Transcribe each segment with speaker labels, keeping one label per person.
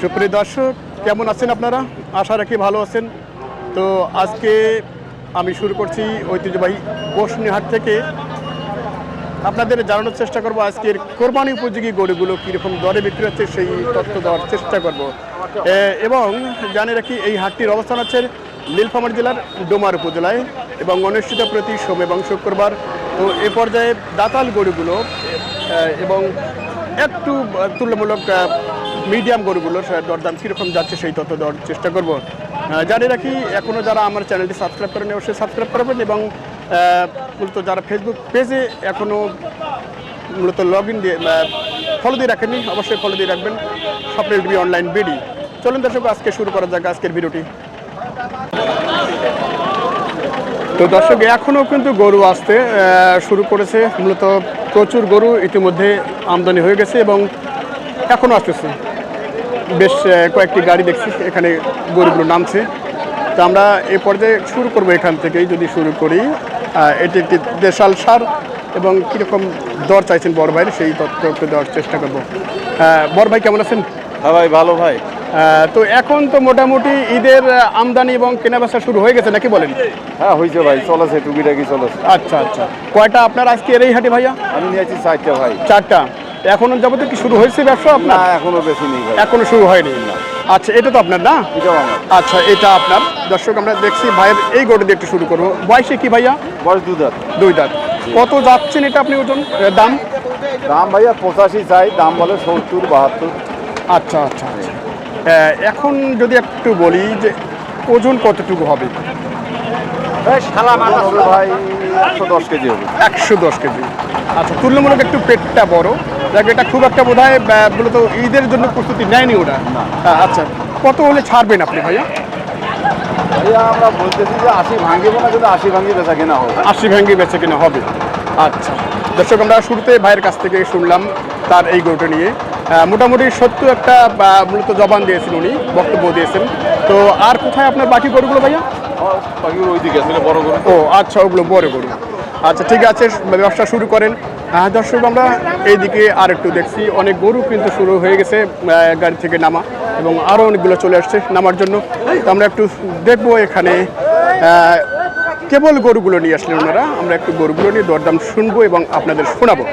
Speaker 1: সুপ্রিয় দর্শক, কেমন আছেন আপনারা? আশা রাখি ভালো আছেন। তো আজকে আমি শুরু করছি ঐতিহ্যবাহী বসনিহাট থেকে। আপনাদের জানানোর চেষ্টা করব আজকের কোরবানি উপযোগী গরুগুলো কীরকম দরে বিক্রি হচ্ছে, সেই তথ্য দেওয়ার চেষ্টা করব। এবং জানে রাখি এই হাটটির অবস্থান আছে নীলফামারী জেলার ডোমার উপজেলায় এবং অনুষ্ঠিত প্রতি সোম এবং শুক্রবার। তো এ পর্যায়ে দাতাল গরুগুলো এবং একটু তুলনামূলক মিডিয়াম গরুগুলোর দরদাম কীরকম যাচ্ছে সেই তথ্য দেওয়ার চেষ্টা করব। জানি রাখি এখনও যারা আমার চ্যানেলটি সাবস্ক্রাইব করেন, অবশ্যই সাবস্ক্রাইব করবেন এবং মূলত যারা ফেসবুক পেজে এখনও মূলত লগ ইন দিয়ে ফলো দিয়ে রাখেননি, অবশ্যই ফলো দিয়ে রাখবেন। স্বপ্নের টিভি অনলাইন বিডি চলুন দর্শক, আজকে শুরু করা যাক আজকের ভিডিওটি তো দর্শক এখনও কিন্তু গরু আসতে শুরু করেছে মূলত প্রচুর গরু ইতিমধ্যে আমদানি হয়ে গেছে এবং এখনও আসতেছে। বেশ কয়েকটি গাড়ি দেখছি, এখানে গরুগুলো নামছে। তো আমরা এ পর্যায়ে শুরু করব এখান থেকেই, যদি শুরু করি। এটি একটি দেশাল সার এবং কীরকম দর চাইছেন বড় ভাইয়ের, সেই তথ্য একটু দেওয়ার চেষ্টা করব। বড় ভাই কেমন আছেন?
Speaker 2: হ্যাঁ ভাই, ভালো ভাই।
Speaker 1: তো এখন তো মোটামুটি ঈদের আমদানি এবং কেনাবেচা শুরু হয়ে গেছে নাকি বলেন?
Speaker 2: হ্যাঁ হয়েছে ভাই চলেছে টুকিটাকি চলেছে।
Speaker 1: আচ্ছা আচ্ছা। কয়টা আপনার আজকে এই হাটে ভাইয়া?
Speaker 2: আমি নিয়েছি চারটা ভাই।
Speaker 1: চারটা। এখনও যাবত কি শুরু হয়েছে ব্যবসা
Speaker 2: না
Speaker 1: আপনার
Speaker 2: এখনও বেশি নেই
Speaker 1: এখনও শুরু হয়নি। আচ্ছা এটা তো আপনার না? আচ্ছা এটা আপনার। দর্শক আমরা দেখছি ভাইয়ের এই গরু দিয়ে একটু শুরু করব। বয়সে কি ভাইয়া?
Speaker 2: বয়স দু দাঁত।
Speaker 1: দুই দাঁত। কত যাচ্ছেন এটা আপনি ওজন দাম?
Speaker 2: দাম ভাইয়া পঁচাশি চাই দাম বলে সত্তর বাহাত্তর।
Speaker 1: আচ্ছা আচ্ছা আচ্ছা। এখন যদি একটু বলি যে ওজন কতটুকু হবে?
Speaker 2: ভাই একশো দশ কেজি হবে।
Speaker 1: একশো দশ কেজি। আচ্ছা তুলনামূলক একটু পেটটা বড়। যাকে এটা খুব একটা বোধ হয় মূলত ঈদের জন্য প্রস্তুতি নেয়নি ওরা। আচ্ছা কত হলে ছাড়বেন আপনি ভাইয়া?
Speaker 2: ভাইয়া আমরা বলতেছি যে আশি ভাঙিব না কিন্তু আশি ভাঙিয়ে বেচা কেনা হবে।
Speaker 1: আশি ভেঙ্গে বেচে কিনা হবে। আচ্ছা দর্শক আমরা শুরুতে ভাইয়ের কাছ থেকে শুনলাম তার এই গরুটা নিয়ে। মোটামুটি সত্য একটা মূলত জবান দিয়েছেন উনি বক্তব্য দিয়েছেন। তো আর কোথায় আপনার বাকি গরুগুলো ভাইয়া?
Speaker 2: বড় করে
Speaker 1: ও আচ্ছা ওগুলো বড় গরু। আচ্ছা ঠিক আছে ব্যবসা শুরু করেন। হ্যাঁ দর্শক আমরা এইদিকে আর একটু দেখছি। অনেক গরু কিন্তু শুরু হয়ে গেছে গাড়ি থেকে নামা এবং আরও অনেকগুলো চলে আসছে নামার জন্য। তো আমরা একটু দেখব এখানে কেবল গরুগুলো নিয়ে আসলেন ওনারা। আমরা একটু গরুগুলো নিয়ে দরদাম শুনব এবং আপনাদের শোনাবো।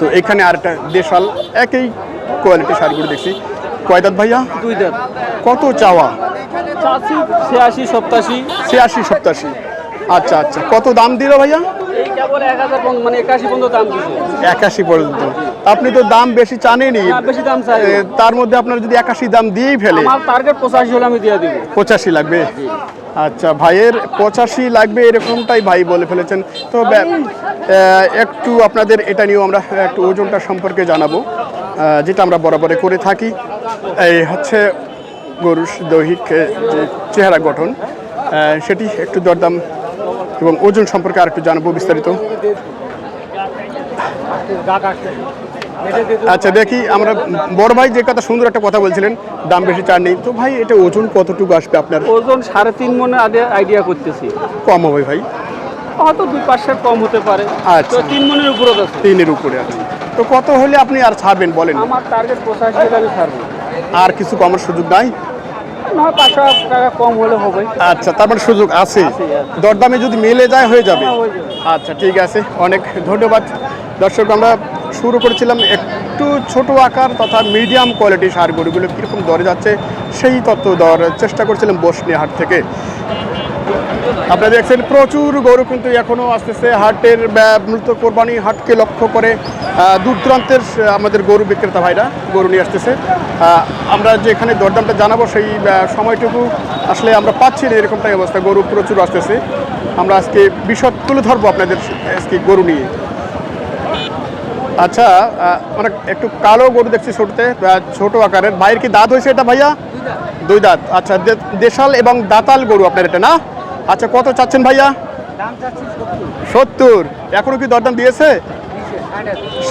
Speaker 1: তো এখানে আর একটা দেশাল একই কোয়ালিটি শাড়িগুলো দেখছি। কয়দাত ভাইয়া?
Speaker 3: দুই দাঁত।
Speaker 1: কত চাওয়া?
Speaker 3: ছিয়াশি সপ্তাশি।
Speaker 1: ছিয়াশি সপ্তাশি। আচ্ছা আচ্ছা। কত দাম দিল ভাইয়া?
Speaker 3: এই মানে একাশি পর্যন্ত দাম মানে
Speaker 1: একাশি পর্যন্ত। আপনি তো দাম বেশি চানেনি
Speaker 3: বেশি দাম চাই
Speaker 1: তার মধ্যে আপনার যদি একাশি দাম দিয়েই ফেলে।
Speaker 3: আমার টার্গেট পঁচাশি হলে আমি দিয়ে দিব।
Speaker 1: পঁচাশি লাগবে? আচ্ছা ভাইয়ের পঁচাশি লাগবে এরকমটাই ভাই বলে ফেলেছেন। তো একটু আপনাদের এটা নিয়েও আমরা একটু ওজনটা সম্পর্কে জানাব যেটা আমরা বরাবরে করে থাকি। এই হচ্ছে গরুর দৈহিক যে চেহারা গঠন সেটি একটু দরদাম এবং ওজন সম্পর্কে আর একটু জানাব বিস্তারিত। আচ্ছা দেখি আমরা বড় ভাই যে কথা সুন্দর একটা কথা বলছিলেন দাম বেশি চার নেই। তো ভাই এটা ওজন কতটুকু আসবে আপনার?
Speaker 3: ওজন সাড়ে তিন মনে আগে আইডিয়া করতেছি।
Speaker 1: কম হবে ভাই?
Speaker 3: হয়তো দুই পাঁচশো কম হতে পারে।
Speaker 1: আচ্ছা।
Speaker 3: তিন মনের উপরে আছে।
Speaker 1: তিনের উপরে আছে। তো কত হলে আপনি আর ছাড়বেন বলেন?
Speaker 3: আমার টার্গেট পঁচাশি আমি ছাড়বো।
Speaker 1: আর কিছু কমার সুযোগ নাই?
Speaker 3: পাঁচশো টাকা কম হলে হবে।
Speaker 1: আচ্ছা তার মানে সুযোগ আছে। দরদামে যদি মিলে যায় হ্যাঁ,
Speaker 3: হয়ে যাবে।
Speaker 1: আচ্ছা ঠিক আছে। অনেক ধন্যবাদ। দর্শক আমরা শুরু করেছিলাম একটু ছোট আকার তথা মিডিয়াম কোয়ালিটি সার গরুগুলো কীরকম দরে যাচ্ছে, সেই তত্ত্ব দর চেষ্টা করছিলাম বসনি হাট থেকে। আপনারা দেখছেন, প্রচুর গরু কিন্তু এখনও আসতেছে হাটের মূলত কোরবানি হাটকে লক্ষ্য করে। দূর দূরান্তের আমাদের গরু বিক্রেতা ভাইরা গরু নিয়ে আসতেছে। আমরা যে এখানে দরদামটা জানাব সেই সময়টুকু আসলে আমরা পাচ্ছি না, এরকমটাই অবস্থা। গরু প্রচুর আসতেছে। আমরা আজকে বিশদ তুলে ধরবো আপনাদের আজকে গরু নিয়ে। আচ্ছা মানে একটু কালো গরু দেখছি ছোটতে ছোট আকারের। ভাইয়ের কি দাঁত হয়েছে এটা ভাইয়া? দুই দাঁত। আচ্ছা দেশাল এবং দাতাল গরু আপনার এটা না? আচ্ছা কত চাচ্ছেন ভাইয়া? সত্তর। এখনও কি দরদাম দিয়েছে?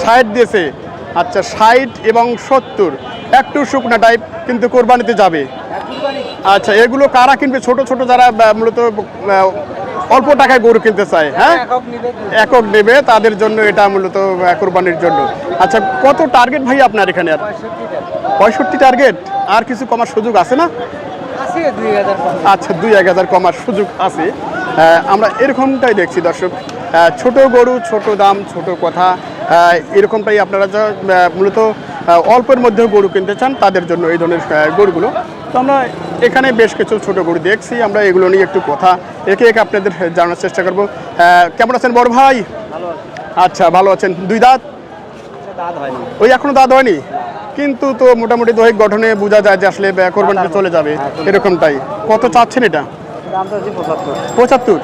Speaker 1: ষাট দিয়েছে। আচ্ছা ষাট এবং সত্তর। একটু শুকনা টাইপ কিন্তু কোরবানিতে যাবে। আচ্ছা এগুলো কারা কিনবে? ছোট ছোট যারা মূলত অল্প টাকায় গরু কিনতে চায় হ্যাঁ? একক নেবে তাদের জন্য এটা মূলত কোরবানির জন্য। আচ্ছা কত টার্গেট ভাই আপনার এখানে আর? পঁয়ষট্টি টার্গেট আর কিছু কমার সুযোগ আছে না? আচ্ছা দুই এক হাজার কমার সুযোগ আছে। আমরা এরকমটাই দেখছি দর্শক। ছোট গরু ছোট দাম ছোট কথা। এরকমটাই আপনারা যা মূলত অল্পের মধ্যেও গরু কিনতে চান তাদের জন্য এই ধরনের গরুগুলো। তো আমরা এখানে বেশ কিছু ছোট গরু দেখছি আমরা এগুলো নিয়ে একটু কথা একে একে আপনাদের জানার চেষ্টা করব। কেমন আছেন বড় ভাই? আচ্ছা ভালো আছেন। দুই দাঁত? ওই এখনও দাঁত হয়নি? কিন্তু তো মোটামুটি দৈহিক গঠনে বোঝা যায় যে আসলে আহ, কোরবানিতে চলে যাবে এরকমটাই। কত চাচ্ছেন এটা? পঁচাত্তর।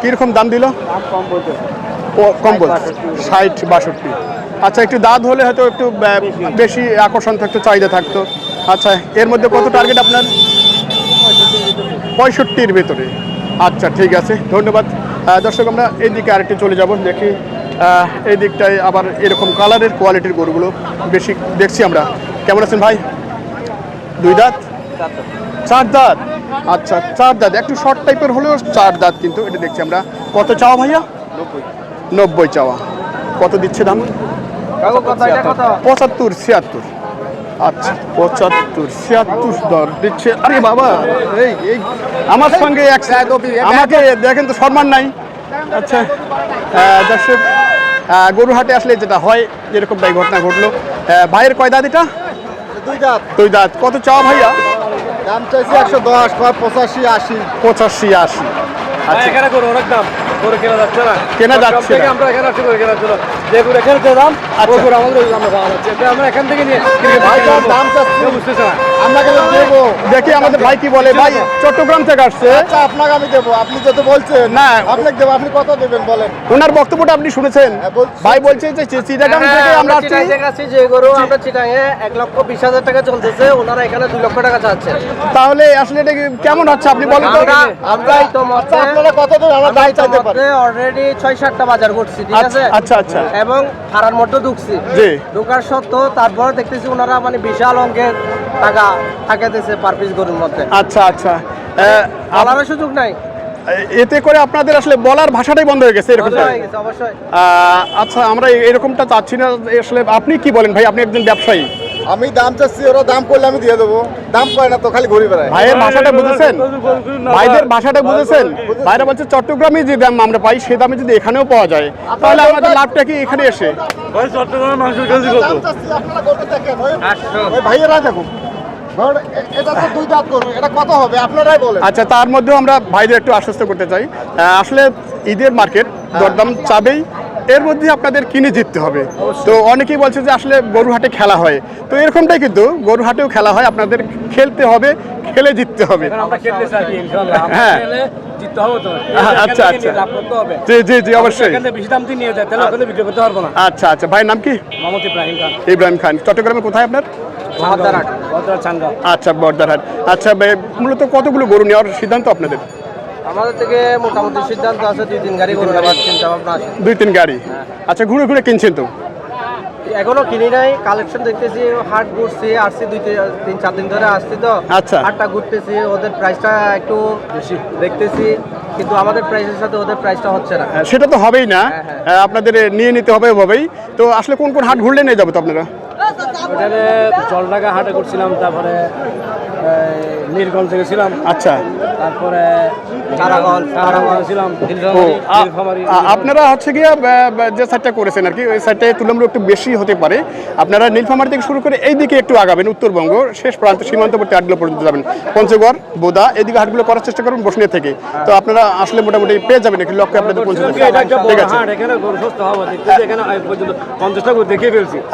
Speaker 1: কীরকম দাম দিল? কম বল ষাট বাষট্টি। আচ্ছা একটু দাঁত হলে হয়তো একটু বেশি। আকর্ষণ থাকতো চাহিদা থাকতো। আচ্ছা এর মধ্যে কত টার্গেট আপনার? পঁয়ষট্টির ভেতরে। আচ্ছা ঠিক আছে ধন্যবাদ। দর্শক আমরা এই দিকে আরেকটু চলে যাব দেখি এই দিকটায় আবার এরকম কালারের কোয়ালিটির গরুগুলো বেশি দেখছি আমরা। কেমন আছেন ভাই? দুই দাঁত? চার দাঁত। আচ্ছা চার দাঁত। একটু শর্ট টাইপের হলেও চার দাঁত কিন্তু এটা দেখছি আমরা। কত চাওয়া ভাইয়া? নব্বই। চাওয়া। কত দিচ্ছে দাম? পঁচাত্তর ছিয়াত্তর। আচ্ছা পঁচাত্তর ছিয়াত্তর দর দিচ্ছে। আরে বাবা এই এই আমার সঙ্গে এক আমাকে দেখেন তো সম্মান নাই। আচ্ছা দর্শক গরুহাটে আসলে যেটা হয় যেরকমটাই ঘটনা ঘটলো। ভাইয়ের কয় দাঁত এটা?
Speaker 2: দুই দাঁত।
Speaker 1: দুই দাঁত। কত চাওয়া ভাইয়া?
Speaker 2: দাম চাইছি একশো দশ পঁচাশি আশি।
Speaker 1: পঁচাশি আশি। আচ্ছা।
Speaker 3: এখানে করো অনেক দাম। করে কেনা যাচ্ছে না।
Speaker 1: কেনা যাচ্ছে
Speaker 3: আমরা এখানে আসছি করে কেনা ছিল এখানে যে দাম
Speaker 1: আচ্ছা।
Speaker 3: আমাদের ওই দামে পাওয়া যাচ্ছে। আমরা এখান থেকে নিয়ে
Speaker 2: ভাই যার দাম চাচ্ছি
Speaker 3: বুঝতেছে না।
Speaker 2: আপনাকে আমি দেবো?
Speaker 1: দেখি আমাদের ভাই কি বলে। ভাই চট্টগ্রাম থেকে আসছে।
Speaker 2: আচ্ছা আপনাকে আমি দেবো। আপনি যত বলছেন
Speaker 1: না।
Speaker 2: আপনাকে দেবো। আপনি কত দেবেন বলেন?
Speaker 1: ওনার বক্তব্যটা আপনি শুনেছেন।
Speaker 2: হ্যাঁ,
Speaker 1: ভাই বলছে যে চিটাগাং থেকে আমরা আসছি।
Speaker 4: যে গরু আমরা চিটাঙে এক লক্ষ বিশ হাজার টাকা চলতেছে। ওনারা এখানে দুই লক্ষ টাকা চাচ্ছেন
Speaker 1: তাহলে আসলে এটা কেমন হচ্ছে? আপনি বলেন তো।
Speaker 4: আমরা আমরা ইতোমধ্যে
Speaker 2: আচ্ছা আপনারা কত দেবেন? আমরা দাম চাইতে পারি।
Speaker 4: অলরেডি ছয় সাতটা বাজার করছি ঠিক আছে?
Speaker 1: আচ্ছা আচ্ছা আচ্ছা।
Speaker 4: এবং ফাড়ার মধ্যে ঢুকছি। ঢুকার সত্ত্বেও তারপরে দেখতেছি ওনারা মানে বিশাল অঙ্কের টাকা থাকাতেছে পার পিস গরুর মধ্যে।
Speaker 1: আচ্ছা আচ্ছা। আপ-
Speaker 4: বলারও সুযোগ নাই।
Speaker 1: এতে করে আপনাদের আসলে বলার ভাষাটাই বন্ধ হয়ে গেছে এরকম আচ্ছা আমরা এরকমটা চাচ্ছি না। আসলে আপনি কি বলেন ভাই? আপনি একজন ব্যবসায়ী।
Speaker 2: আমি দাম চাচ্ছি ওরা দাম করলে আমি দিয়ে দেবো। দাম করে না তো খালি ঘুরি বেড়ায়।
Speaker 1: ভাইয়ের ভাষাটা বুঝেছেন? ভাইদের ভাষাটা বুঝেছেন? ভাইরা বলছে চট্টগ্রামে যে দাম আমরা পাই সে দামে যদি এখানেও পাওয়া যায় তাহলে আমাদের লাভটা কি এখানে এসে?
Speaker 2: ভাইয়েরা গরু এটা কত হবে? আপনারাই বলেন।
Speaker 1: আচ্ছা তার মধ্যেও আমরা ভাইদের একটু আশ্বস্ত করতে চাই। আসলে ঈদের মার্কেট দরদাম চাবেই। এর মধ্যে আপনাদের কিনে জিততে হবে। তো অনেকেই বলছে যে আসলে গরুহাটে খেলা হয়। তো এরকমটাই কিন্তু গরুহাটেও খেলা হয় আপনাদের খেলতে হবে খেলে জিততে হবে। হ্যাঁ। আচ্ছা, আচ্ছা। জি জি জি অবশ্যই। আচ্ছা আচ্ছা। ভাইয়ের নাম কি?
Speaker 3: ইব্রাহিম খান।
Speaker 1: চট্টগ্রামে কোথায় আপনার? আচ্ছা বর্দারহাট আচ্ছা মূলত কতগুলো গরু নেওয়ার সিদ্ধান্ত আপনাদের?
Speaker 4: আমাদের থেকে মোটামুটি সিদ্ধান্ত আছে দুই তিন গাড়ি গরু নেওয়ার চিন্তা ভাবনা আছে।
Speaker 1: দুই তিন গাড়ি? আচ্ছা ঘুরে ঘুরে কিনছেন তো?
Speaker 4: এখনও কিনি নাই কালেকশন দেখতেছি হাট ঘুরছি আসছি দুই তিন- তিন চার দিন ধরে আসছি তো।
Speaker 1: আচ্ছা।
Speaker 4: হাটটা ঘুরতেছি ওদের প্রাইসটা একটু বেশি দেখতেছি কিন্তু আমাদের প্রাইসের সাথে ওদের প্রাইসটা হচ্ছে না।
Speaker 1: হ্যাঁ, সেটা তো হবেই না।
Speaker 4: হ্যাঁ, হ্যাঁ।
Speaker 1: আপনাদের নিয়ে নিতে হবে ওভাবেই। তো আসলে কোন কোন হাট ঘুরলে নিয়ে যাব তো আপনারা?
Speaker 3: ওখানে জলডাকা হাটে করছিলাম তারপরে এই, নীলগঞ্জ থেকে ছিলাম।
Speaker 1: আচ্ছা।
Speaker 3: তারপরে
Speaker 1: আপনারা হচ্ছে গিয়ে যে সাইডটা করেছেন আর কি ওই সাইডটায় তুলনামূলক একটু বেশি হতে পারে। আপনারা নীলফামারি থেকে শুরু করে এই দিকে একটু আগাবেন উত্তরবঙ্গ শেষ প্রান্ত সীমান্তবর্তী হাটগুলো পর্যন্ত যাবেন। পঞ্চগড় বোদা এদিকে হাটগুলো করার চেষ্টা করবেন বসনিয়া থেকে। তো আপনারা আসলে মোটামুটি পেয়ে যাবেন একটি লক্ষ্যে আপনাদের পৌঁছে যাবেন ঠিক আছে।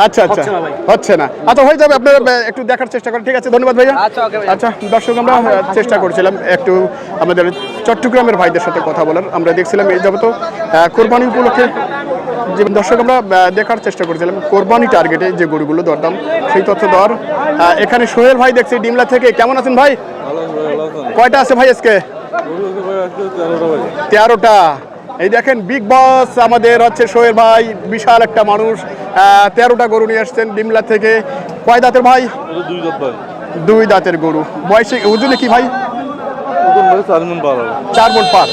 Speaker 1: আচ্ছা আচ্ছা।
Speaker 3: হচ্ছে না
Speaker 1: আচ্ছা হয়ে যাবে আপনারা একটু দেখার চেষ্টা করেন। ঠিক আছে ধন্যবাদ ভাইয়া।
Speaker 4: আচ্ছা, ভাইয়া।
Speaker 1: আচ্ছা দর্শক, আমরা চেষ্টা করছিলাম একটু আমাদের চট্টগ্রামের ভাইদের সাথে কথা বলার। আমরা দেখছিলাম এই যাবত কোরবানি উপলক্ষে যে দর্শক, আমরা দেখার চেষ্টা করছিলাম কোরবানি টার্গেটে যে গরুগুলো দরদাম সেই তথ্য দর এখানে সোহেল ভাই দেখছি, ডিমলা থেকে। কেমন আছেন ভাই? কয়টা আছে ভাই আজকে? তেরোটা। এই দেখেন বিগ বস আমাদের হচ্ছে সোহেল ভাই, বিশাল একটা মানুষ। তেরোটা গরু নিয়ে আসছেন ডিমলা থেকে। কয় দাঁতের ভাই?
Speaker 5: দুই
Speaker 1: দাঁতের গরু। বয়সে ওজনে কি ভাই?
Speaker 5: চার মন পার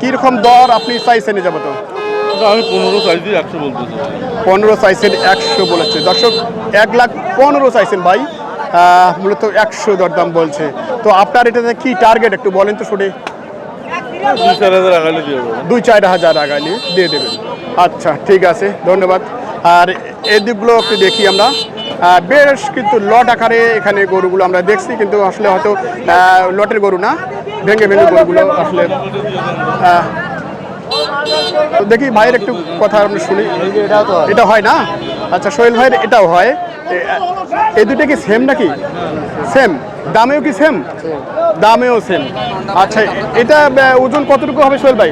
Speaker 1: কীরকম দর আপনি চাইছেন এ যাবত?
Speaker 5: আমি পনেরো চাইছি একশো বলতেছি
Speaker 1: পনেরো চাইছেন একশো বলেছে। দর্শক এক লাখ পনেরো চাইছেন ভাই। মূলত একশো দরদাম বলছে। তো আপনার এটাতে কি টার্গেট একটু বলেন তো শুনে।
Speaker 5: দুই চার হাজার আগালে দিয়ে দেবো।
Speaker 1: দুই চার হাজার আগালি দিয়ে দেবেন। আচ্ছা ঠিক আছে ধন্যবাদ। আর এই দিকগুলো একটু দেখি আমরা। বেশ কিন্তু লট আকারে এখানে গরুগুলো আমরা দেখছি কিন্তু আসলে হয়তো লটের গরু না ভেঙে ভেঙে গরুগুলো আসলে দেখি ভাইয়ের একটু কথা আমরা শুনি। এটা হয় না? আচ্ছা সোহেল ভাইয়ের এটাও হয়। এই দুটো কি সেম নাকি? সেম দামেও কি সেম দামেও সেম আচ্ছা এটা ওজন কতটুকু হবে সোহেল ভাই?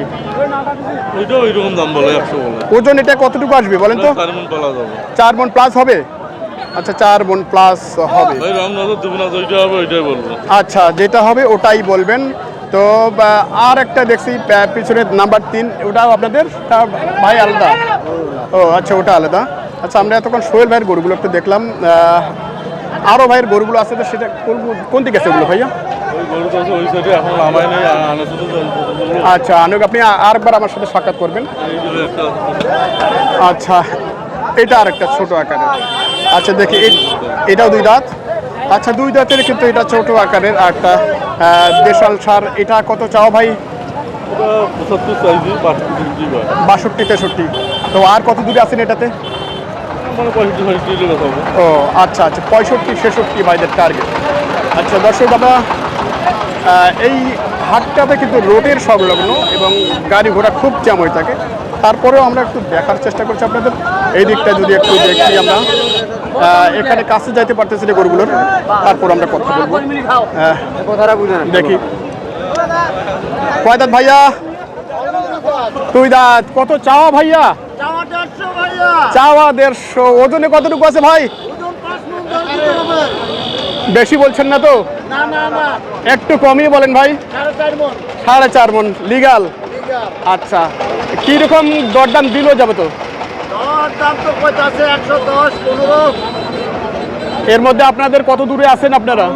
Speaker 1: ওজন এটা কতটুকু আসবে বলেন তো?
Speaker 5: চার
Speaker 1: চার মন প্লাস হবে? আচ্ছা চার মন প্লাস হবে। আচ্ছা যেটা হবে ওটাই বলবেন। তো আর একটা দেখছি পা- পিছনে নাম্বার তিন ওটাও আপনাদের? ভাই আলাদা? ও আচ্ছা ওটা আলাদা। আচ্ছা আমরা এতক্ষণ সোহেল ভাইয়ের গরুগুলো একটু দেখলাম। আরও ভাইয়ের গরুগুলো আছে তো সেটা কোন- কোন দিকে আছে ওগুলো ভাইয়া? আচ্ছা আনুক আপনি আরেকবার আমার সাথে সাক্ষাৎ করবেন। আচ্ছা এটা আরেকটা ছোট আকারের। আচ্ছা দেখি এটাও দুই দাঁত? আচ্ছা দুই দাঁতের কিন্তু এটা ছোট আকারের একটা দেশাল সার। এটা কত চাও ভাই? বাষট্টি তেষট্টি। তো আর কত দূরে আছেন এটাতে? ও আচ্ছা আচ্ছা পঁয়ষট্টি ছেষট্টি ভাইদের টার্গেট আচ্ছা দর্শক দাদা এই হাটটাতে কিন্তু রোডের সংলগ্ন এবং গাড়ি ঘোড়া খুব জ্যাম হয়ে থাকে। তারপরেও আমরা একটু দেখার চেষ্টা করছি আপনাদের। এই দিকটা যদি একটু দেখি আমরা। এখানে কাছে যাইতে পারতেছি না গরুগুলোর। তারপর আমরা কথা বলব। দেখি। কয় দাঁত ভাইয়া? তুই দাঁত। কত চাওয়া ভাইয়া? চাওয়া দেড়শো। ওজনে কতটুকু আছে ভাই? বেশি বলছেন না তো? একটু কমই বলেন ভাই। সাড়ে চার মন। লিগাল। আচ্ছা কীরকম দরদাম দিল যাবে তো? এর মধ্যে আপনাদের কত দূরে আছেন আপনারা?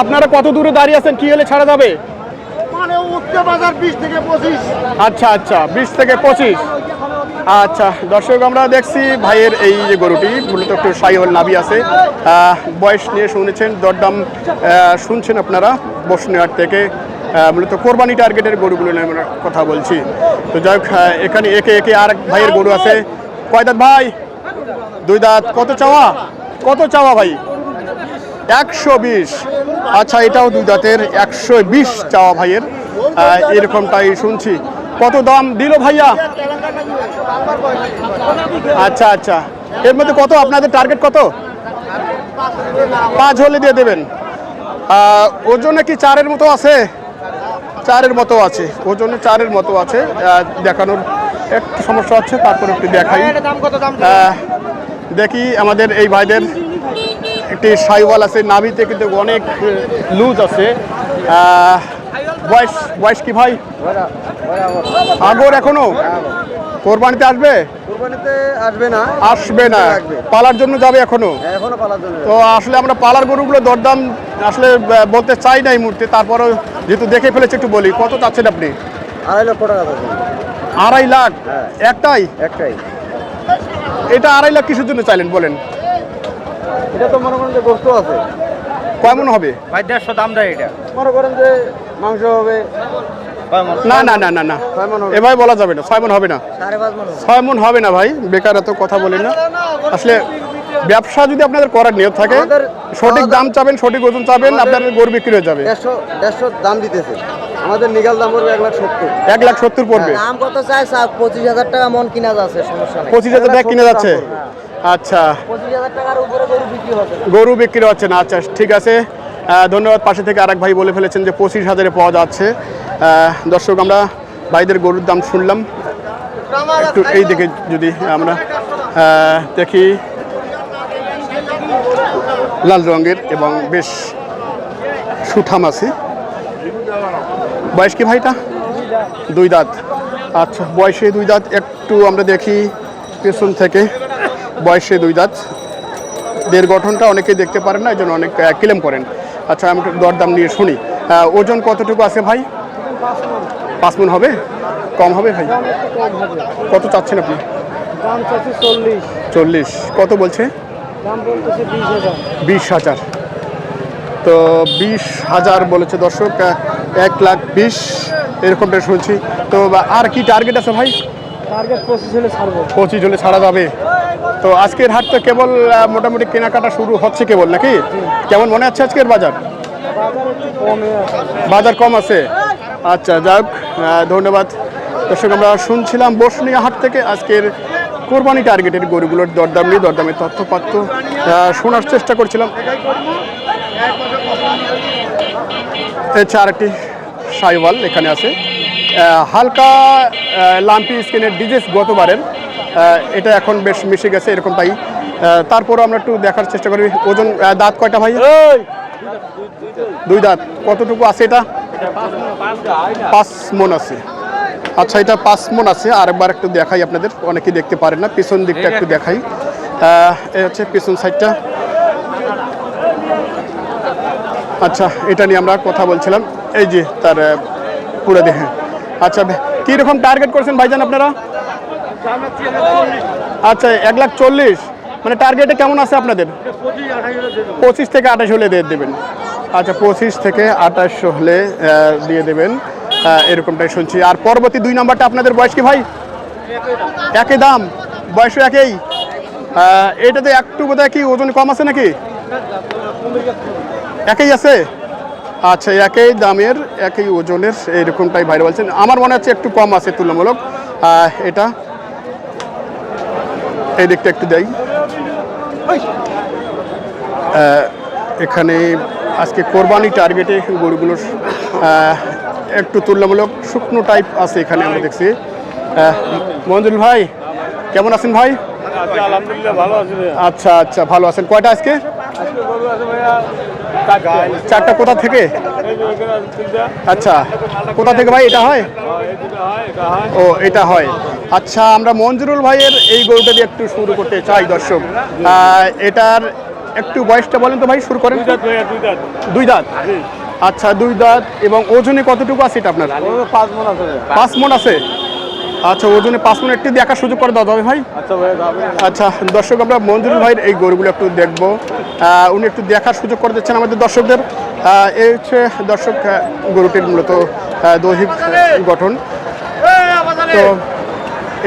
Speaker 1: আপনারা কত দূরে দাঁড়িয়ে আছেন? কি হলে ছাড়া যাবে?
Speaker 2: মানে উঠতে বাজার বিশ থেকে পঁচিশ।
Speaker 1: আচ্ছা আচ্ছা বিশ থেকে পঁচিশ। আচ্ছা দর্শক আমরা দেখছি ভাইয়ের এই যে গরুটি মূলত একটু সাইহল নাবি আছে। বয়স নিয়ে শুনেছেন দরদাম শুনছেন আপনারা বসুনিহাট থেকে। মূলত কোরবানি টার্গেটের গরুগুলো নিয়ে আমরা কথা বলছি। তো যাই হোক এখানে একে একে আর ভাইয়ের গরু আছে। কয় দাঁত ভাই? দুই দাঁত। কত চাওয়া? কত চাওয়া ভাই? একশো বিশ। আচ্ছা এটাও দুই দাঁতের। একশো বিশ চাওয়া ভাইয়ের। এরকমটাই শুনছি। কত দাম দিল ভাইয়া? আচ্ছা আচ্ছা। এর মধ্যে কত? আপনাদের টার্গেট কত? পাঁচ হলে দিয়ে দেবেন। আহ, ওজনে কি চারের মতো আছে? চারের মতো আছে। ওজনে চারের মতো আছে। দেখানোর একটু সমস্যা হচ্ছে তারপর একটু দেখাই। আহ, দেখি আমাদের এই ভাইদের একটি সাইওয়াল আছে। নাভিতে কিন্তু অনেক লুজ আছে। বয়স বয়স কি ভাই? আগর এখনও? কোরবানিতে আসবে?
Speaker 3: কোরবানিতে আসবে না।
Speaker 1: আসবে না। পালার জন্য যাবে এখনও?
Speaker 3: এখনও পালার জন্য
Speaker 1: তো আসলে আমরা পালার গরুগুলো দরদাম আসলে বলতে চাই না এই মুহূর্তে। তারপরেও যেহেতু দেখে ফেলেছি একটু বলি কত চাচ্ছেন আপনি?
Speaker 3: আড়াই লক্ষ টাকা
Speaker 1: আড়াই লাখ? একটাই?
Speaker 3: একটাই।
Speaker 1: এটা আড়াই লাখ কিসের জন্য চাইলেন বলেন।
Speaker 3: এটা তো মনে করেন যে গোস্ত আছে।
Speaker 1: কেমন হবে?
Speaker 4: ভাই দেড়শো দাম দেয় এটা।
Speaker 3: মনে করেন যে মাংস হবে।
Speaker 1: না না না না না। এভাবে বলা যাবে না ছয় মন হবে না। ছয় মন হবে না ভাই বেকার এত কথা বলেন না। আসলে ব্যবসা যদি আপনাদের করার নিয়ত থাকে সঠিক দাম চাবেন সঠিক ওজন চাবেন আপনাদের গরু বিক্রি হয়ে যাবে।
Speaker 3: দেড়শো দাম দিতেছে। আমাদের নিগাল দাম পড়বে এক লাখ সত্তর।
Speaker 1: এক লাখ সত্তর পড়বে।
Speaker 6: দাম কত চাই পঁচিশ হাজার টাকা মন কিনা যাচ্ছে সমস্যা
Speaker 1: পঁচিশ হাজার টাকা কিনে যাচ্ছে। আচ্ছা।
Speaker 6: গরু বিক্রি
Speaker 1: হচ্ছে। না আচ্ছা ঠিক আছে। ধন্যবাদ পাশে থেকে আরেক ভাই বলে ফেলেছেন যে পঁচিশ হাজারে পাওয়া যাচ্ছে। দর্শক, আমরা ভাইদের গরুর দাম শুনলাম। একটু এই দিকে যদি আমরা দেখি লাল রঙের এবং বেশ সুঠাম আছে। বয়স কি ভাইটা? দুই দাঁত। আচ্ছা বয়সে দুই দাঁত, একটু আমরা দেখি পেছন থেকে। বয়সে দুই দাঁত। দের গঠনটা অনেকেই দেখতে পারেন না এই জন্য অনেক ক্লেম করেন। আচ্ছা আমি একটু দরদাম নিয়ে শুনি। ওজন কতটুকু আছে ভাই? পাঁচ মন হবে? কম হবে ভাই? কত চাচ্ছেন আপনি?
Speaker 3: চল্লিশ।
Speaker 1: কত বলছে?
Speaker 3: বিশ হাজার।
Speaker 1: তো বিশ হাজার বলেছে দর্শক এক লাখ বিশ এরকমটা শুনছি। তো আর কি টার্গেট আছে ভাই?
Speaker 3: টার্গেট পঁচিশ হলে ছাড়বো।
Speaker 1: পঁচিশ হলে ছাড়া যাবে। তো আজকের হাট তো কেবল মোটামুটি কেনাকাটা শুরু হচ্ছে কেবল নাকি? কেমন মনে হচ্ছে আজকের বাজার?
Speaker 3: বাজার কম আছে।
Speaker 1: আচ্ছা যাক ধন্যবাদ। দর্শক আমরা শুনছিলাম বসুনিয়া হাট থেকে আজকের কোরবানি টার্গেটের গরুগুলোর দরদাম নিয়ে দরদামের তথ্যপাত্র শোনার চেষ্টা করছিলাম। এছাড়া আরেকটি সাইওয়াল এখানে আছে। হালকা লাম্পি স্কিনের ডিজিজ গতবারের। এটা এখন বেশ মিশে গেছে এরকম তাই। তারপরও আমরা একটু দেখার চেষ্টা করি। ওজন দাঁত কয়টা ভাই? দুই দাঁত। কতটুকু আছে এটা? পাঁচ মন আছে। আচ্ছা এটা পাঁচ মন আছে। আরেকবার একটু দেখাই আপনাদের। অনেকেই দেখতে পারেন না। পিছন দিকটা একটু দেখাই। এই হচ্ছে পিছন সাইডটা। আচ্ছা এটা নিয়ে আমরা কথা বলছিলাম। এই যে তার পুরো দেখে আচ্ছা কীরকম টার্গেট করছেন ভাইজান আপনারা? আচ্ছা এক লাখ চল্লিশ। মানে টার্গেটে কেমন আছে আপনাদের? পঁচিশ থেকে আঠাশ হলে দিয়ে দেবেন। আচ্ছা পঁচিশ থেকে আঠাশ হলে দিয়ে দেবেন। এরকমটাই শুনছি। আর পরবর্তী দুই নাম্বারটা, আপনাদের বয়স কি ভাই? একই দাম। বয়সও একই? এটাতে একটু বোধহয় কি ওজন কম আছে নাকি? একই আছে? আচ্ছা একই দামের, একই ওজনের এইরকমটাই ভাইরা বলছেন। আমার মনে হচ্ছে একটু কম আছে তুলনামূলক। এটা। এই দিকটা একটু দেয় এখানে আজকে কোরবানি টার্গেটে গরুগুলোর একটু তুলনামূলক শুকনো টাইপ আছে এখানে আমরা দেখছি। মঞ্জুল ভাই কেমন আছেন ভাই?
Speaker 5: আচ্ছা
Speaker 1: আচ্ছা ভালো আছেন। কয়টা আজকে?
Speaker 5: চারটা।
Speaker 1: কোথা থেকে? আচ্ছা কোথা থেকে ভাই হয়?
Speaker 5: এটা হয়।
Speaker 1: ও এটা হয়। আচ্ছা আমরা মঞ্জুরুল ভাইয়ের এই গরুটা দিয়ে একটু শুরু করতে চাই দর্শক। এটার একটু বয়সটা বলেন তো ভাই শুরু করেন।
Speaker 5: দুই দাঁত
Speaker 1: আচ্ছা দুই দাঁত এবং ওজনে কতটুকু আছে এটা আপনার?
Speaker 5: পাঁচ মন আছে
Speaker 1: পাঁচ মন আছে? আচ্ছা ওজনে পাঁচ মন একটু দেখার সুযোগ করে যাবে ভাই।
Speaker 5: আচ্ছা
Speaker 1: আচ্ছা দর্শক আমরা মঞ্জুরুল ভাইয়ের এই গরুগুলো একটু দেখব। উনি একটু দেখার সুযোগ করে দিচ্ছেন আমাদের দর্শকদের। এই হচ্ছে দর্শক গরুটির মূলত দৈহিক গঠন। তো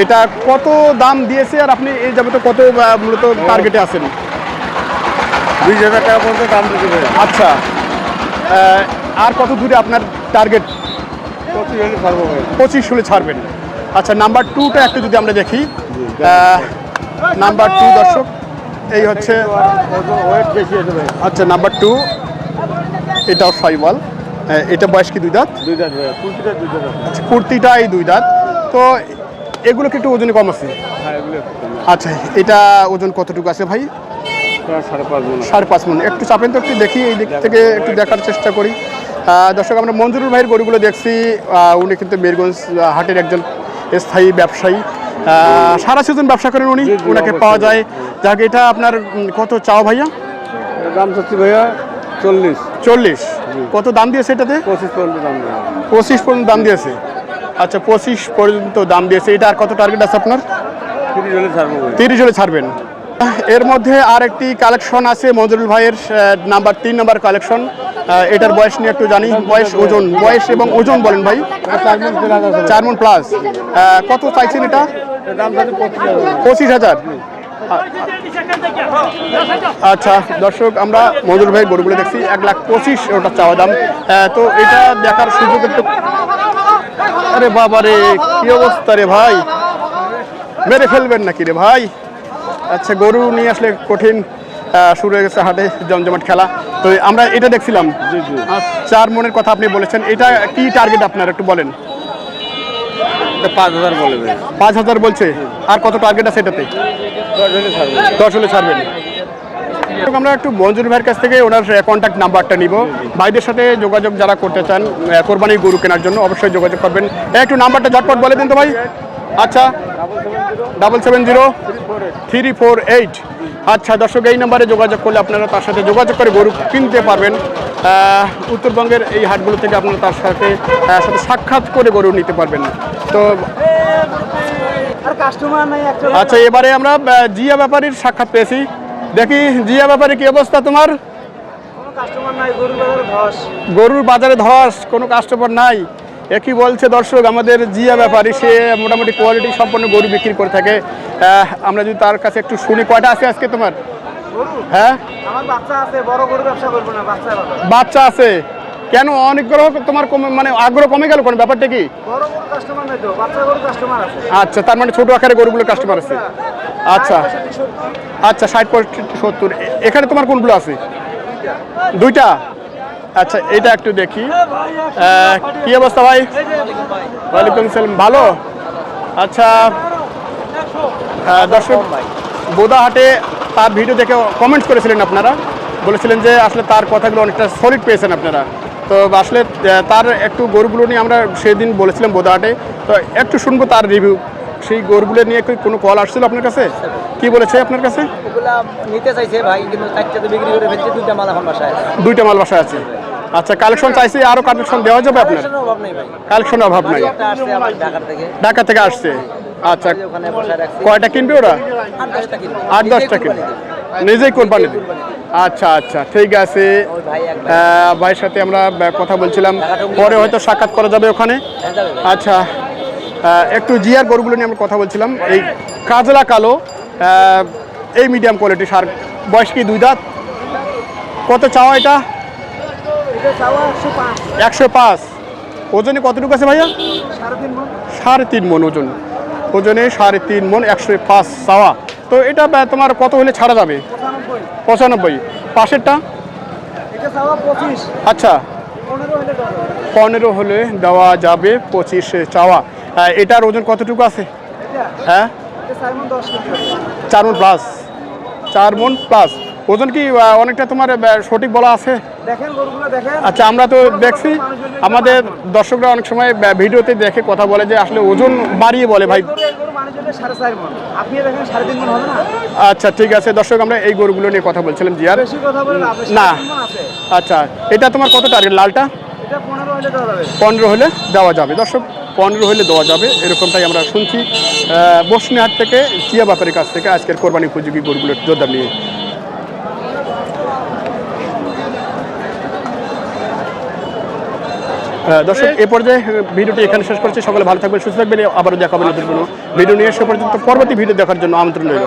Speaker 1: এটা কত দাম দিয়েছে আর আপনি এই যাবত কত মূলত টার্গেটে আছেন?
Speaker 5: বিশ হাজার টাকা পর্যন্ত দাম দিতে
Speaker 1: আচ্ছা। আর কত দূরে আপনার টার্গেট
Speaker 5: পঁচিশ হলে ছাড়বো
Speaker 1: পঁচিশ হলে ছাড়বেন। আচ্ছা নাম্বার টুটা একটু যদি আমরা দেখি। নাম্বার টু দর্শক এই হচ্ছে আচ্ছা নাম্বার টু এটাও সাইওয়াল এটা বয়স কি দুই দাঁত?
Speaker 5: দুই দাঁত ভাইয়া কুর্তিটা
Speaker 1: আচ্ছা কুর্তিটাই দুই দাঁত। তো এগুলো কি একটু ওজনে কম আছে?
Speaker 5: হ্যাঁ।
Speaker 1: আচ্ছা এটা ওজন কতটুকু আছে ভাই?
Speaker 5: সাড়ে পাঁচ মন
Speaker 1: একটু চাপেন তো একটু দেখি এই দিক থেকে একটু দেখার চেষ্টা করি। দর্শক আমরা মঞ্জুরুল ভাইয়ের গরুগুলো দেখছি। উনি কিন্তু মেরগঞ্জ হাটের একজন স্থায়ী ব্যবসায়ী। সারা সিজন ব্যবসা করেন উনি ওনাকে পাওয়া যায়। যাক এটা আপনার কত চাও ভাইয়া?
Speaker 5: দাম চাচ্ছি ভাইয়া চল্লিশ।
Speaker 1: চল্লিশ। কত দাম দিয়েছে এটাতে?
Speaker 5: পঁচিশ পর্যন্ত দাম
Speaker 1: পঁচিশ পর্যন্ত দাম দিয়েছে। আচ্ছা পঁচিশ পর্যন্ত দাম দিয়েছে। এটা আর কত টার্গেট আছে আপনার?
Speaker 5: তিরিশ হলে
Speaker 1: ছাড়বেন। এর মধ্যে আর একটি কালেকশন আছে মঞ্জুরুল ভাইয়ের নাম্বার তিন নাম্বার কালেকশন এটার বয়স নিয়ে একটু জানি, বয়স ওজন, বয়স এবং ওজন বলেন ভাই।
Speaker 5: চার মন প্লাস
Speaker 1: কত চাইছেন এটা?
Speaker 5: পঁচিশ হাজার।
Speaker 1: আচ্ছা দর্শক, আমরা মজুর ভাই গরুগুলো দেখছি, এক লাখ পঁচিশ ওটা চাওয়া দাম। তো এটা দেখার সুযোগ একটু আরে বাবা রে কি অবস্থা রে ভাই? মেরে ফেলবেন নাকি রে ভাই? আচ্ছা গরু নিয়ে আসলে কঠিন শুরু হয়ে গেছে হাটে জমজমাট খেলা। তো আমরা এটা দেখছিলাম। চার মনের কথা আপনি বলেছেন এটা কি টার্গেট আপনার একটু বলেন?
Speaker 5: পাঁচ হাজার
Speaker 1: পাঁচ হাজার বলছে আর কত টার্গেট আছে এটাতে?
Speaker 5: দশ হলে
Speaker 1: ছাড়বেন। আমরা একটু মঞ্জুর ভাইয়ের কাছ থেকে ওনার কন্ট্যাক্ট নাম্বারটা নিব। ভাইদের সাথে যোগাযোগ যারা করতে চান কোরবানির গরু কেনার জন্য অবশ্যই যোগাযোগ করবেন। একটু নাম্বারটা ঝটপট বলে দিন তো ভাই। আচ্ছা double seven zero three four eight. আচ্ছা দর্শক এই নাম্বারে যোগাযোগ করলে আপনারা তার সাথে যোগাযোগ করে গরু কিনতে পারবেন। উত্তরবঙ্গের এই হাটগুলো থেকে আপনারা তার সাথে সাথে সাক্ষাৎ করে গরু নিতে পারবেন। তো আচ্ছা এবারে আমরা জিয়া ব্যাপারীর সাক্ষাৎ পেয়েছি। দেখি জিয়া ব্যাপারে কি অবস্থা তোমার? গরুর বাজারে ধস। কোনো কাস্টমার নাই। একই বলছে দর্শক আমাদের জিয়া ব্যাপারী সে মোটামুটি কোয়ালিটি সম্পন্ন গরু বিক্রি করে থাকে। আমরা যদি তার কাছে একটু শুনি কয়টা আছে আজকে তোমার? হ্যাঁ?
Speaker 3: বাচ্চা আছে
Speaker 1: কেন অনেক গরু তোমার কমে মানে আগ্রহ কমে গেল কোন ব্যাপারটা কি? আচ্ছা তার মানে ছোট আকারে গরুগুলো কাস্টমার আছে। আচ্ছা। আচ্ছা ষাট পঁয়ষট্টি সত্তর। এখানে তোমার কোনগুলো আছে? দুইটা? আচ্ছা এটা একটু দেখি। কি অবস্থা ভাই? ওয়ালাইকুম সালাম ভালো? আচ্ছা দর্শক বোদাহাটে তার ভিডিও দেখে কমেন্টস করেছিলেন আপনারা। বলেছিলেন যে আসলে তার কথাগুলো অনেকটা সলিড পেয়েছেন আপনারা। তো আসলে তার একটু গরুগুলো নিয়ে আমরা সেদিন বলেছিলাম বোদাহাটে। তো একটু শুনব তার রিভিউ সেই গরুগুলো নিয়ে কি কোনো কল আসছিল আপনার কাছে? কি বলেছে আপনার কাছে?
Speaker 6: নিতে চাইছে ভাই কিন্তু বিক্রি করে দুইটা মাল এখন বাসায়
Speaker 1: দুইটা মাল বাসায় আছে। আচ্ছা কালেকশন চাইছি আরও কালেকশন দেওয়া যাবে আপনার?
Speaker 6: কালেকশনের অভাব নেই
Speaker 1: ঢাকা থেকে আসছে আচ্ছা কয়টা কিনবে ওরা?
Speaker 6: আট দশটা কিনবো। নিজেই দেবে।
Speaker 1: আচ্ছা আচ্ছা ঠিক আছে। ভাইয়ের সাথে আমরা কথা বলছিলাম। পরে হয়তো সাক্ষাৎ করা যাবে ওখানে।
Speaker 6: হ্যাঁ।
Speaker 1: আচ্ছা একটু জিয়ার গরুগুলো নিয়ে আমরা কথা বলছিলাম। এই কাজলা কালো এই মিডিয়াম কোয়ালিটি সার। বয়স কি দুই দাঁত? কত চাওয়া এটা?
Speaker 3: একশো পাঁচ।
Speaker 1: ওজনে কতটুকু আছে ভাইয়া?
Speaker 3: সাড়ে তিন মন।
Speaker 1: ওজন। ওজনে সাড়ে তিন মন একশো পাঁচ চাওয়া। তো এটা তোমার কত হলে ছাড়া যাবে?
Speaker 3: পঁচানব্বই।
Speaker 1: পাশেরটা? আচ্ছা।
Speaker 3: পনেরো হলে দেওয়া যাবে।
Speaker 1: পঁচিশে চাওয়া। এটার ওজন কতটুকু আছে? হ্যাঁ।
Speaker 3: চার মন
Speaker 1: প্লাস চার মন প্লাস ওজন কি অনেকটা তোমার সঠিক বলা আছে? আচ্ছা আমরা তো দেখছি আমাদের দর্শকরা অনেক সময় ভিডিওতে দেখে কথা বলে যে আসলে ওজন বাড়িয়ে বলে ভাই। আচ্ছা ঠিক আছে দর্শক আমরা এই গরুগুলো নিয়ে কথা বলছিলাম জিয়ার। না। আচ্ছা এটা তোমার কত টার্গেট লালটা?
Speaker 3: পনেরো হলে দেওয়া যাবে।
Speaker 1: দর্শক পনেরো হলে দেওয়া যাবে এরকমটাই আমরা শুনছি। বসনিহাট থেকে চিয়া বাপারের কাছ থেকে আজকের কোরবানি উপযোগী গরুগুলোর জোরদার নিয়ে। দর্শক, এ পর্যায়ে ভিডিওটি এখানে শেষ করছি। সকলে ভালো থাকবেন, সুস্থ থাকবেন। আবারও দেখা হবে নতুন কোনো ভিডিও নিয়ে। এসে পর্যন্ত পরবর্তী ভিডিও দেখার জন্য আমন্ত্রণ রইল।